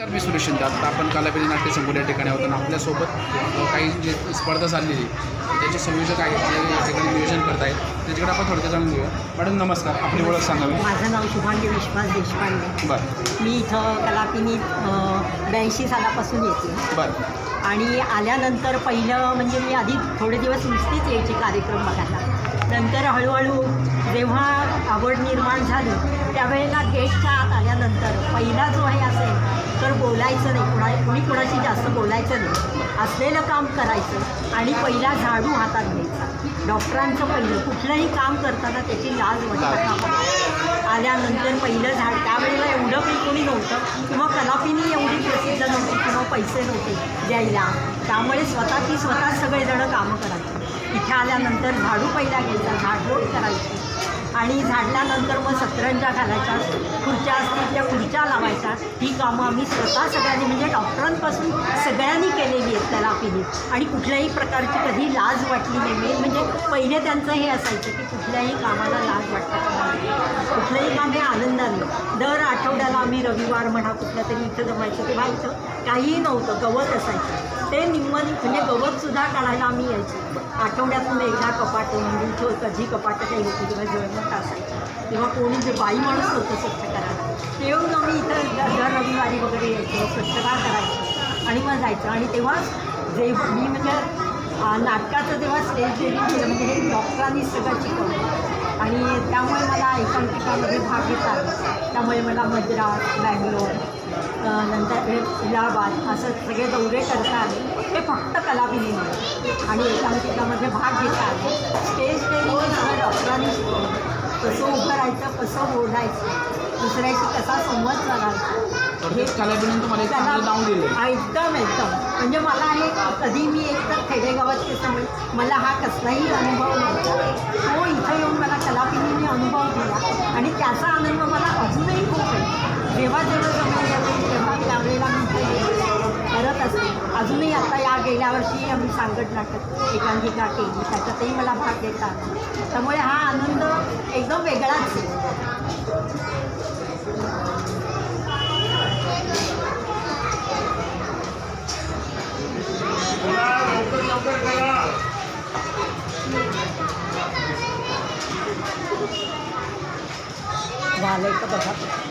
नमस्कार मी सुरेश शिंदे. आता आपण कालापेली नाट्य संकुल या ठिकाणी होतो आणि आपल्यासोबत काही जे स्पर्धा चाललेली त्याचे संयोजक आहेत जे या ठिकाणी नियोजन करत आहेत त्याच्याकडे आपण थोडक्यात जाणून घेऊया. मॅडम नमस्कार. आपली ओळख सांगावी माझं नाव शुभांगी विश्वास देशपांडे. बरं. मी इथं कलापिनीत ब्याऐंशी सालापासून येते. बरं. आणि आल्यानंतर पहिलं म्हणजे मी आधी थोडे दिवस नुसतीच यायचे कार्यक्रम बघायला. नंतर हळूहळू जेव्हा आवड निर्माण झाली त्यावेळेला गेटच्या आत आल्यानंतर पहिला जो हे असेल तर बोलायचं नाही. कुणा कोणी कुणाशी जास्त बोलायचं नाही. असलेलं काम करायचं आणि पहिला झाडू हातात घ्यायचा. डॉक्टरांचं पहिलं कुठलंही काम करताना त्याची लाज वाटत आल्यानंतर पहिलं झाड त्यावेळेला एवढं काही कोणी नव्हतं. किंवा कलापिनी एवढी प्रसिद्ध नव्हती किंवा पैसे नव्हते द्यायला. त्यामुळे स्वतः ती स्वतः सगळेजणं कामं करायची. इथे आल्यानंतर झाडू पहिला घ्यायचा झाडलोट करायची. आणि झाडल्यानंतर मग सतरंजा घालायच्या खुर्च्या ही कामं आम्ही स्वतः सगळ्यांनी म्हणजे डॉक्टरांपासून सगळ्यांनी केलेली आहेत त्याला कलापिनीत आणि कुठल्याही प्रकारची कधी लाज वाटली नाही. मेन म्हणजे पहिले त्यांचं हे असायचं की कुठल्याही कामाला लाज वाटतात कुठलंही काम हे आनंदाने. दर आठवड्याला आम्ही रविवार म्हणा कुठल्या तरी इथं जमायचं तेव्हा इथं काहीही नव्हतं गवत असायचं. ते निम्मन म्हणजे गवतसुद्धा काढायला आम्ही यायचो. आठवड्यातून एकदा कपाट म्हणजे इथं कधी कपाटं काही होती किंवा जळमट असायचं. तेव्हा कोणी जे बाई माणूस होतं स्वच्छ करायला. ते येऊन आम्ही इथं वगैरे यायचं स्वच्छता करायचं. आणि मग जायचं. आणि तेव्हा जे मी म्हणजे नाटकाचं तेव्हा स्टेज डेबिंग केलं म्हणजे हे डॉक्टरांनी सगळं शिकवलं. आणि त्यामुळे मला एकांकिकामध्ये भाग घेता त्यामुळे मला मद्रास बँगलोर नंतर हे इलाहाबाद असं सगळे दौरे करता आले. हे फक्त कलाभिनीमुळे आणि एकांकिकामध्ये भाग घेता आले. स्टेज ट्रेनिंग सगळं डॉक्टरांनी शिकवलं. तसं राहायचं कसं बोलायचं? दुसऱ्याशी कसा संवाद चांगलं नाव दिलं हा, एकदम एकदम. म्हणजे मला हे कधी मी एकतर खेडेगावात त्याच्यामुळे मला हा कसलाही अनुभव नव्हता. तो इथं येऊन मला कलापिनीने अनुभव दिला. आणि त्याचा आनंद मला अजूनही खूप आहे. जेव्हा जेव्हा जमेल यावेळी तेव्हा त्यावेळेला मी इथे येते, करत असते अजूनही आता या गेल्या वर्षी आम्ही सांगड नाटक एकांकिका केली. त्याच्यातही मला भाग घेता त्यामुळे हा आनंद एकदम वेगळाच आहे. झालंय का बघा?